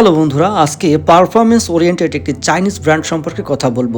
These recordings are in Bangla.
হ্যালো বন্ধুরা, আজকে পারফরমেন্স ওরিয়েন্টেড একটি চাইনিজ ব্র্যান্ড সম্পর্কে কথা বলব।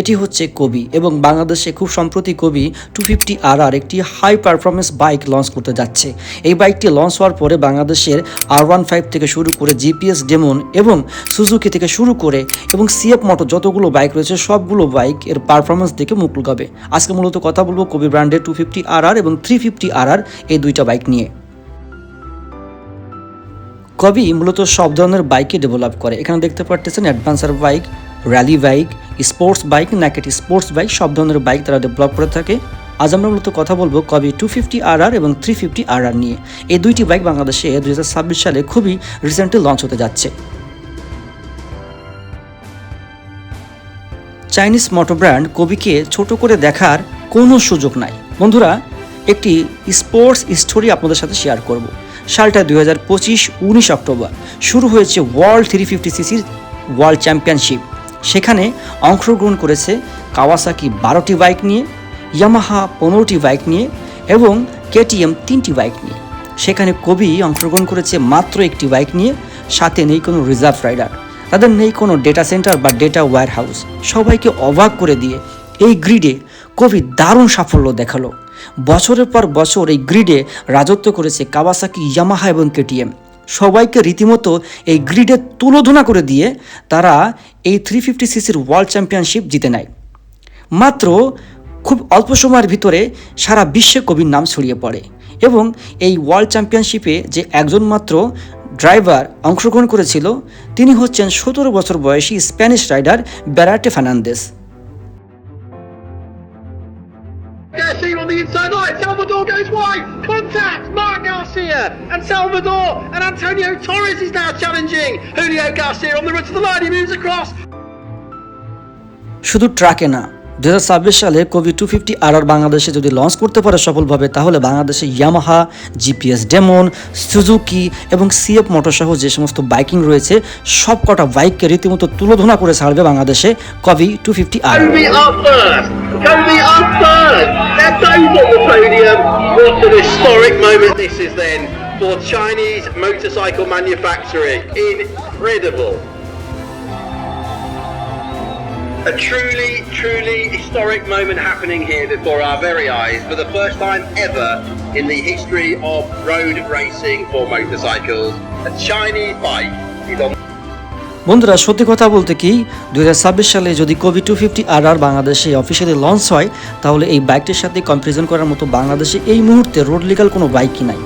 এটি হচ্ছে কবি এবং বাংলাদেশে খুব সম্প্রতি কবি টু ফিফটি আর আর একটি হাই পারফরমেন্স বাইক লঞ্চ করতে যাচ্ছে। এই বাইকটি লঞ্চ হওয়ার পরে বাংলাদেশের আর ওয়ান ফাইভ থেকে শুরু করে জিপিএস ডেমন এবং সুজুকি থেকে শুরু করে এবং সিএফ মোটর যতগুলো বাইক রয়েছে, সবগুলো বাইক এর পারফরমেন্স দেখে মুখ লুকাবে। আজকে মূলত কথা বলব কবি ব্র্যান্ডের টু ফিফটি আর আর এবং থ্রি ফিফটি আর আর এই দুইটা বাইক নিয়ে। কবি মূলত সব ধরনের বাইকই ডেভেলপ করে। এখানে দেখতে পারতেছেন adventure bike rally bike sports bike naked sports bike সব ধরনের বাইক তারা ডেভেলপ করে থাকে। আজ আমরা মূলত কথা বলব কবি টু ফিফটি আর আর এবং থ্রি ফিফটি আর আর নিয়ে। এই দুইটি বাইক বাংলাদেশে দুই হাজার ছাব্বিশ সালে খুবই রিসেন্টলি লঞ্চ হতে যাচ্ছে। চাইনিজ মোটর ব্র্যান্ড কবিকে ছোট করে দেখার কোনো সুযোগ নাই। বন্ধুরা, একটি স্পোর্টস স্টোরি আপনাদের সাথে শেয়ার করব। সালটা দুই হাজার পঁচিশ, উনিশ অক্টোবর। শুরু হয়েছে ওয়ার্ল্ড থ্রি ফিফটি সিসির ওয়ার্ল্ড চ্যাম্পিয়নশিপ। সেখানে অংশগ্রহণ করেছে কাওয়াসাকি বারোটি বাইক নিয়ে, ইয়ামাহা পনেরোটি বাইক নিয়ে এবং কেটিএম তিনটি বাইক নিয়ে। সেখানে কবি অংশগ্রহণ করেছে মাত্র একটি বাইক নিয়ে, সাথে নেই কোনো রিজার্ভ রাইডার। তাদের নেই কোনো ডেটা সেন্টার বা ডেটা ওয়্যার হাউস সবাইকে অবাক করে দিয়ে এই গ্রিডে কবি দারুণ সাফল্য দেখাল। বছরের পর বছর এই গ্রিডে রাজত্ব করেছে কাওয়াসাকি ইয়ামাহা এবং কেটিএম সবাইকে রীতিমতো এই গ্রিডে তুলোধনা করে দিয়ে তারা এই থ্রি ফিফটি সিসির ওয়ার্ল্ড চ্যাম্পিয়নশিপ জিতে নেয়। মাত্র খুব অল্প সময়ের ভিতরে সারা বিশ্বে কবির নাম ছড়িয়ে পড়ে এবং এই ওয়ার্ল্ড চ্যাম্পিয়নশিপে যে একজন মাত্র ড্রাইভার অংশগ্রহণ করেছিল, তিনি হচ্ছেন সতেরো বছর বয়সী Spanish rider ব্যারাটে Fernandez the inside line. Salvador goes wide. Contact. Mark Garcia and Salvador and Antonio Torres is now challenging Julio Garcia on the road to the line. He moves across. শুধু ট্রাকে না দু ছাব্বিশ সালে কোভি টু ফিফটি আর বাংলাদেশে যদি লঞ্চ করতে পারে সফলভাবে, তাহলে বাংলাদেশে ইয়ামাহা, জিপিএস ডেমন, সুজুকি এবং সিএফ মোটরসহ যে সমস্ত বাইকিং রয়েছে সব কটা বাইককে রীতিমতো তুলোধনা করে ছাড়বে বাংলাদেশে Kove two fifty R A truly, truly historic moment happening here before our very eyes for the first time ever in the history of road racing for motorcycles. A Chinese bike is on বন্ধুরা সত্যি কথা বলতে কি দুই হাজার ছাব্বিশ সালে যদি Kove two fifty R R বাংলাদেশে অফিসিয়ালি লঞ্চ হয় তাহলে এই বাইকটির সাথে কম্পারিজন করার মতো বাংলাদেশে এই মুহূর্তে রোড লিগাল কোনো বাইকই নাই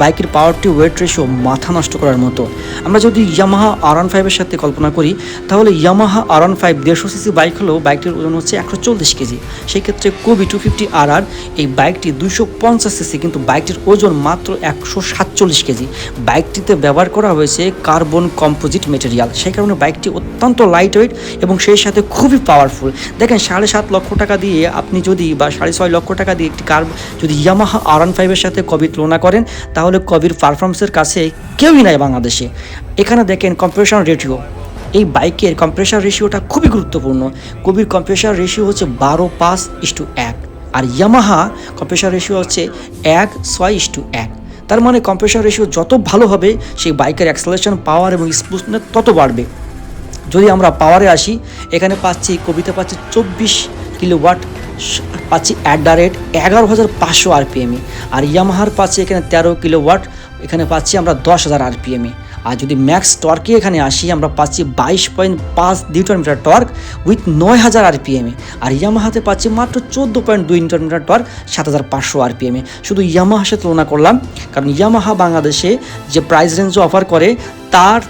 বাইকের পাওয়ার টু ওয়েট রেশিও মাথা নষ্ট করার মতো। আমরা যদি ইয়ামাহা আর ওয়ান ফাইভের সাথে কল্পনা করি, তাহলে ইয়ামাহা আর ওয়ান ফাইভ দেড়শো সিসি বাইক হলেও বাইকটির ওজন হচ্ছে একশো চল্লিশ কেজি। সেই ক্ষেত্রে Kove two fifty R R এই বাইকটি দুইশো পঞ্চাশ সিসি কিন্তু বাইকটির ওজন মাত্র একশো সাতচল্লিশ কেজি। বাইকটিতে ব্যবহার করা হয়েছে কার্বন কম্পোজিট মেটেরিয়াল সেই কারণে বাইকটি অত্যন্ত লাইট ওয়েট এবং সেই সাথে খুবই পাওয়ারফুল দেখেন, সাড়ে সাত লক্ষ টাকা দিয়ে আপনি যদি বা সাড়ে ছয় লক্ষ টাকা দিয়ে একটি কার যদি ইয়ামাহা আর ওয়ান ফাইভের সাথে কবি তুলনা করেন তাহলে কবির পারফরমেন্সের কাছে কেউই নাই বাংলাদেশে। এখানে দেখেন কম্প্রেশন রেডিও এই বাইকের কম্প্রেসার রেশিওটা খুবই গুরুত্বপূর্ণ। কবির কম্প্রেসার রেশিও হচ্ছে বারো পাঁচ ইস্টু এক। আর ইয়ামাহা কম্প্রেসার রেশিও হচ্ছে এক, ছয় ইস্টু এক। তার মানে কম্প্রেসার রেশিও যত ভালো হবে, সেই বাইকের অ্যাক্সেলেশন পাওয়ার এবং স্মুথনেস তত বাড়বে। যদি আমরা পাওয়ারে আসি, এখানে পাচ্ছি, কবিতা পাচ্ছি চব্বিশ কিলো ওয়াট পাচ্ছি অ্যাট দ্য রেট এগারো হাজার পাঁচশো আরপিএমে আর ইয়ামাহার পাচ্ছি এখানে তেরো কিলো ওয়াট এখানে পাচ্ছি আমরা দশ হাজার আরপিএমে আর যদি ম্যাক্স টর্কে এখানে আসি, আমরা পাচ্ছি বাইশ পয়েন্ট পাঁচ নিউটন মিটার টর্ক উইথ নয় হাজার আরপিএমে আর ইয়ামাহাতে পাচ্ছি মাত্র চোদ্দ পয়েন্ট দুই নিউটন মিটার টর্ক সাত হাজার পাঁচশো আরপিএমে শুধু ইয়ামাহার সাথে তুলনা করলাম, কারণ ইয়ামাহা বাংলাদেশে যে প্রাইস রেঞ্জ অফার করে, তার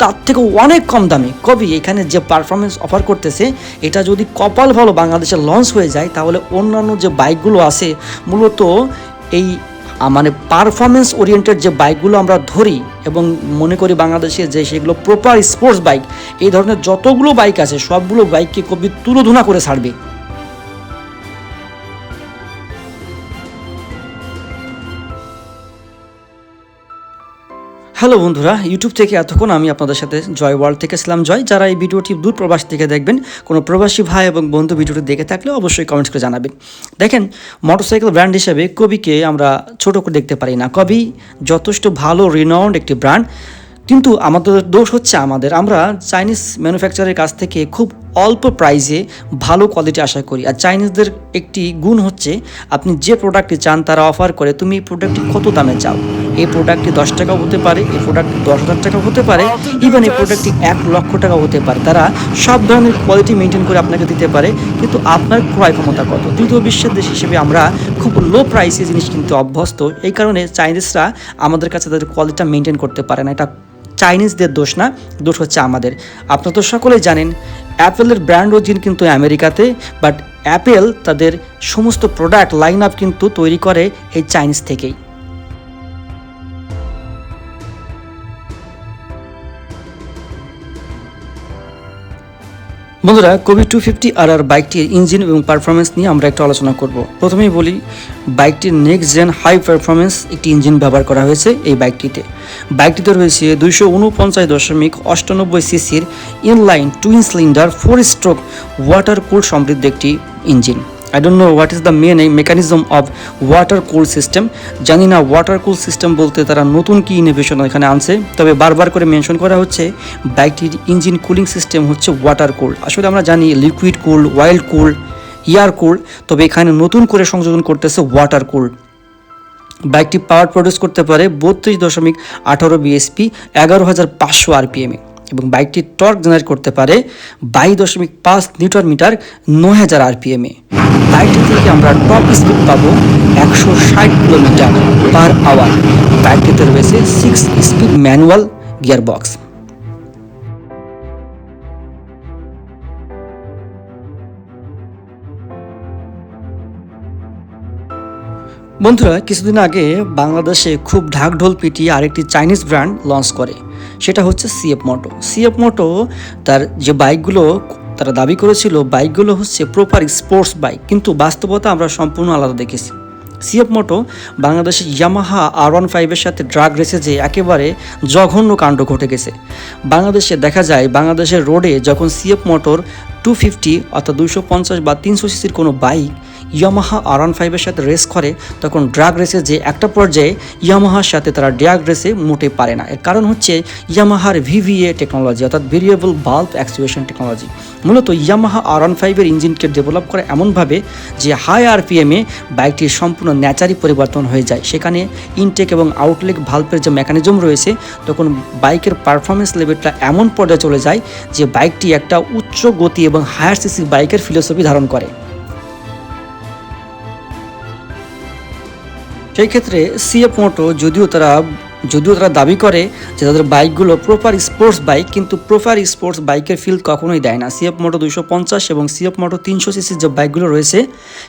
তার থেকে অনেক কম দামে। কবি এখানে যে পারফরমেন্স অফার করতেছে, এটা যদি কপাল ভালো বাংলাদেশে লঞ্চ হয়ে যায়, তাহলে অন্যান্য যে বাইকগুলো আছে, মূলত এই মানে পারফরমেন্স ওরিয়েন্টেড যে বাইকগুলো আমরা ধরি এবং মনে করি বাংলাদেশে যে সেগুলো প্রপার স্পোর্টস বাইক এই ধরনের যতগুলো বাইক আছে, সবগুলো বাইককে কবি তুলোধুনা করে ছাড়বে। হ্যালো বন্ধুরা ইউটিউব থেকে এতক্ষণ আমি আপনাদের সাথে জয় ওয়ার্ল্ড থেকে ছিলাম জয়, যারা এই ভিডিওটি দূর প্রবাস থেকে দেখবেন, কোনো প্রবাসী ভাই এবং বন্ধু ভিডিওটি দেখে থাকলে অবশ্যই কমেন্টস করে জানাবেন দেখেন মোটরসাইকেল ব্র্যান্ড হিসেবে কবিকে আমরা ছোট করে দেখতে পারি না। কবি যথেষ্ট ভালো রিনাউন্ড একটি ব্র্যান্ড কিন্তু আমাদের দোষ হচ্ছে আমাদের। আমরা চাইনিজ ম্যানুফ্যাকচারের কাছ থেকে খুব অল্প প্রাইসে ভালো কোয়ালিটি আশা করি। আর চাইনিজদের একটি গুণ হচ্ছে, আপনি যে প্রোডাক্টটি চান, তারা অফার করে, তুমি এই প্রোডাক্টটি কত দামে চাও? এই প্রোডাক্টটি দশ টাকাও হতে পারে, এই প্রোডাক্টটি দশ হাজার টাকা হতে পারে ইভেন এই প্রোডাক্টটি এক লক্ষ টাকা হতে পারে। তারা সব ধরনের কোয়ালিটি মেনটেন করে আপনাকে দিতে পারে, কিন্তু আপনার ক্রয় ক্ষমতা কত? তৃতীয় বিশ্বের দেশ হিসেবে আমরা খুব লো প্রাইসে জিনিস কিনতে অভ্যস্ত, এই কারণে চাইনিজরা আমাদের কাছে তাদের কোয়ালিটিটা মেনটেন করতে পারে না। এটা চাইনিজদের দোষ না, দোষ হচ্ছে আমাদের। আপনারা তো সকলেই জানেন অ্যাপেলের ব্র্যান্ড অরিজিন কিন্তু আমেরিকাতে বাট অ্যাপেল তাদের সমস্ত প্রোডাক্ট লাইন আপ কিন্তু তৈরি করে এই চাইনিজ থেকেই। বন্ধুরা Kove two fifty R R বাইকটির ইঞ্জিন এবং পারফরমেন্স নিয়ে আমরা একটু আলোচনা করব। প্রথমেই বলি, বাইকটির নেক্সট জেন হাই পারফরমেন্স একটি ইঞ্জিন ব্যবহার করা হয়েছে এই বাইকটিতে। বাইকটিতে রয়েছে দুইশো উনপঞ্চাশ দশমিক অষ্টানব্বই সিসির inline twin cylinder four stroke water cool সমৃদ্ধ একটি engine I don't know what is the main mechanism of water cool system জানি না ওয়াটার কুল সিস্টেম বলতে তারা নতুন কি ইনোভেশন এখানে আনছে। তবে বারবার করে মেনশন করা হচ্ছে বাইকটির ইঞ্জিন কুলিং সিস্টেম হচ্ছে ওয়াটার কুল আসলে আমরা জানি লিকুইড কুল ওয়াইল্ড কুল ইয়ার কুল তবে এখানে নতুন করে সংযোজন করতেছে ওয়াটার কুল বাইকটি পাওয়ার প্রডিউস করতে পারে বত্রিশ দশমিক আঠারো বিএসপি এগারো হাজার পাঁচশো আরপিএমে এবং বাইকটি টর্ক জেনারেট করতে পারে বাইশ দশমিক পাঁচ নিউটন মিটার নয় হাজার আরপিএমে। বাইকটি থেকে আমরা টপ স্পিড পাবো একশো ষাট কিলোমিটার পার আওয়ার। বাইকটিতে রয়েছে six speed manual gear box বন্ধুরা, কিছুদিন আগে বাংলাদেশে খুব ঢাকঢোল পিটিয়ে আরেকটি চাইনিজ ব্র্যান্ড লঞ্চ করে। সেটা হচ্ছে সিএফ মোটো সিএফ মোটো তার যে বাইকগুলো তারা দাবি করেছিল, বাইকগুলো হচ্ছে প্রপার স্পোর্টস বাইক কিন্তু বাস্তবতা আমরা সম্পূর্ণ আলাদা দেখেছি। সিএফ মোটো বাংলাদেশের ইয়ামাহা আর ওয়ান ফাইভের সাথে ড্রাগ রেসে যে একেবারে জঘন্য কাণ্ড ঘটে গেছে। বাংলাদেশে দেখা যায়, বাংলাদেশের রোডে যখন সিএফ মোটর টু ফিফটি অর্থাৎ দুশো পঞ্চাশ বা তিনশো সিসির কোনো বাইক ইয়ামাহা আর ওয়ান ফাইভের সাথে রেস করে, তখন ড্রাগ রেসে যে একটা পর্যায়ে ইয়ামাহার সাথে তারা ড্রাগ রেসে মোটে পারে না। এর কারণ হচ্ছে ইয়ামাহার ভিভিএ টেকনোলজি অর্থাৎ ভেরিয়েবল বাল্ব অ্যাক্সিভেশন টেকনোলজি মূলত ইয়ামাহা আর ওয়ান ফাইভের ইঞ্জিনকে ডেভেলপ করে এমনভাবে যে হাই আরপিএমে বাইকটির সম্পূর্ণ ন্যাচারি পরিবর্তন হয়ে যায়। সেখানে ইনটেক এবং আউটলেক ভাল্বের যে মেকানিজম রয়েছে, তখন বাইকের পারফরমেন্স লেভেলটা এমন পর্যায়ে চলে যায় যে বাইকটি একটা উচ্চ গতি এবং হায়ার সিসি বাইকের ফিলোসফি ধারণ করে। সেই ক্ষেত্রে সিএফ মোটো যদিও তারা যদিও তারা দাবি করে যে তাদের বাইকগুলো প্রপার স্পোর্টস বাইক কিন্তু প্রপার স্পোর্টস বাইকের ফিল কখনোই দেয় না। সিএফ মোটো দুশো পঞ্চাশ এবং সিএফ মোটো তিনশো সিসির যে বাইকগুলো রয়েছে,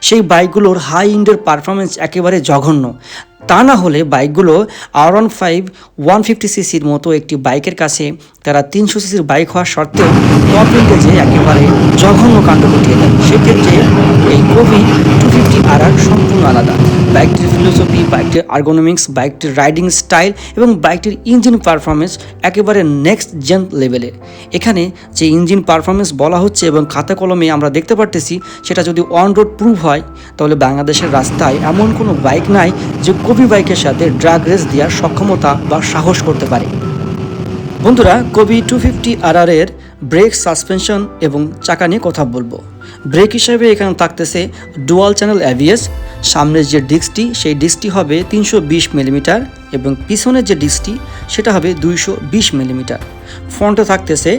সেই বাইকগুলোর হাই ইন্ডের পারফরমেন্স একেবারে জঘন্য। তা না হলে বাইকগুলো R one five one fifty সিসির মতো একটি বাইকের কাছে তারা তিনশো সিসির বাইক হওয়ার সত্ত্বেও টপ ইন্ডেজে একেবারে জঘন্য কাণ্ড ঘটিয়ে দেয়। সেক্ষেত্রে এই কোভি টু ফিফটি আর আলাদা। বাইকটির ফিলোসফি বাইকটির আর্গোনমিক্স বাইকটির রাইডিং স্টাইল এবং বাইকটির ইঞ্জিন পারফরমেন্স একেবারে নেক্সট জেন লেভেলের এখানে যে ইঞ্জিন পারফরমেন্স বলা হচ্ছে এবং খাতা কলমে আমরা দেখতে পারতেছি, সেটা যদি অন রোড প্রুভ হয়, তাহলে বাংলাদেশের রাস্তায় এমন কোনো বাইক নাই যে কবি বাইকের সাথে ড্রাগ রেস দেওয়ার সক্ষমতা বা সাহস করতে পারে। বন্ধুরা, কবি টু ফিফটি আর এর ব্রেক সাসপেনশন এবং চাকা নিয়ে কথা বলব। ব্রেক হিসাবে এখানে থাকতেছে ডুয়াল চ্যানেল অ্যাভিএস সামনের যে ডিস্কটি সেই ডিস্কটি হবে তিনশো বিশ মিলিমিটার এবং পিছনের যে ডিস্কটি সেটা হবে দুইশো বিশ মিলিমিটার। ফ্রন্টে থাকতেছে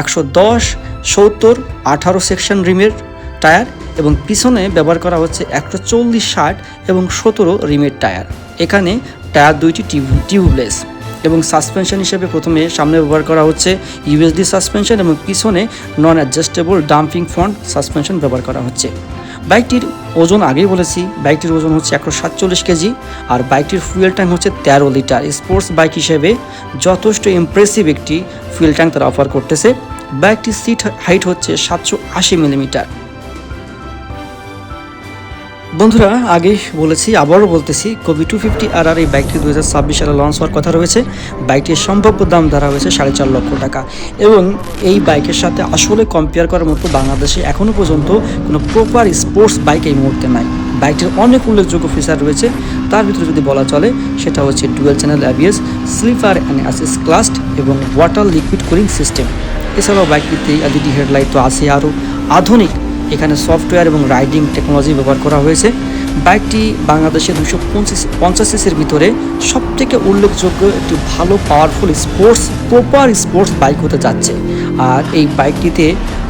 একশো দশ, সত্তর, আঠারো সেকশন রিমের টায়ার এবং পিছনে ব্যবহার করা হচ্ছে একশো চল্লিশ, ষাট এবং সতেরো রিমের টায়ার এখানে টায়ার দুইটি টিউব টিউবলেস এবং সাসপেনশন হিসেবে প্রথমে সামনে ব্যবহার করা হচ্ছে ইউএসডি সাসপেনশন এবং পিছনে non adjustable damping front suspension ব্যবহার করা হচ্ছে। বাইকটির ওজন আগেই বলেছি, বাইকটির ওজন হচ্ছে একশো সাতচল্লিশ কেজি আর বাইকটির ফুয়েল ট্যাঙ্ক হচ্ছে তেরো লিটার। স্পোর্টস বাইক হিসেবে যথেষ্ট ইমপ্রেসিভ একটি ফুয়েল ট্যাঙ্ক তারা অফার করতেছে। বাইকটির সিট হাইট হচ্ছে সাতশো আশি মিলিমিটার বন্ধুরা, আগে বলেছি, আবারও বলতেছি Kove two fifty R R এই বাইকটি দু হাজার ছাব্বিশ সালে লঞ্চ হওয়ার কথা রয়েছে। বাইকটির সম্ভাব্য দাম ধরা হয়েছে সাড়ে চার লক্ষ টাকা। এবং এই বাইকের সাথে আসলে কম্পেয়ার করার মতো বাংলাদেশে এখনও পর্যন্ত কোনো প্রপার স্পোর্টস বাইক এই মুহূর্তে নাই। বাইকটির অনেক উল্লেখযোগ্য ফিচার রয়েছে। তার ভিতরে যদি বলা চলে, সেটা হচ্ছে dual channel ABS slipper and assist clutch এবং ওয়াটার লিকুইড কুলিং সিস্টেম এছাড়াও বাইকটিতে এলইডি হেডলাইট তো আছে আরও। আধুনিক এখানে সফটওয়্যার এবং রাইডিং টেকনোলজি ব্যবহার করা হয়েছে। বাইকটি বাংলাদেশে দুশো পঞ্চাশ পঞ্চাশ সিসির ভিতরে সবথেকে উল্লেখযোগ্য একটি ভালো powerful sports proper sports bike হতে যাচ্ছে। আর এই বাইকটিতে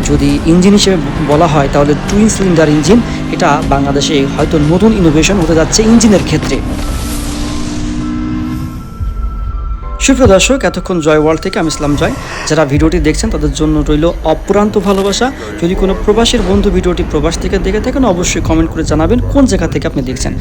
যদি ইঞ্জিন হিসেবে বলা হয়, তাহলে টুইন সিলিন্ডার ইঞ্জিন এটা বাংলাদেশে হয়তো নতুন ইনোভেশন হতে যাচ্ছে ইঞ্জিনের ক্ষেত্রে। সুপ্রিয় দর্শক, এতক্ষণ জয় ওয়ার্ল্ড থেকে আমি ইসলাম জয়। যারা ভিডিওটি দেখছেন, তাদের জন্য রইল অপ্রান্ত ভালোবাসা। যদি কোনো প্রবাসীর বন্ধু ভিডিওটি প্রবাস থেকে দেখে থাকেন, অবশ্যই কমেন্ট করে জানাবেন কোন জায়গা থেকে আপনি দেখছেন।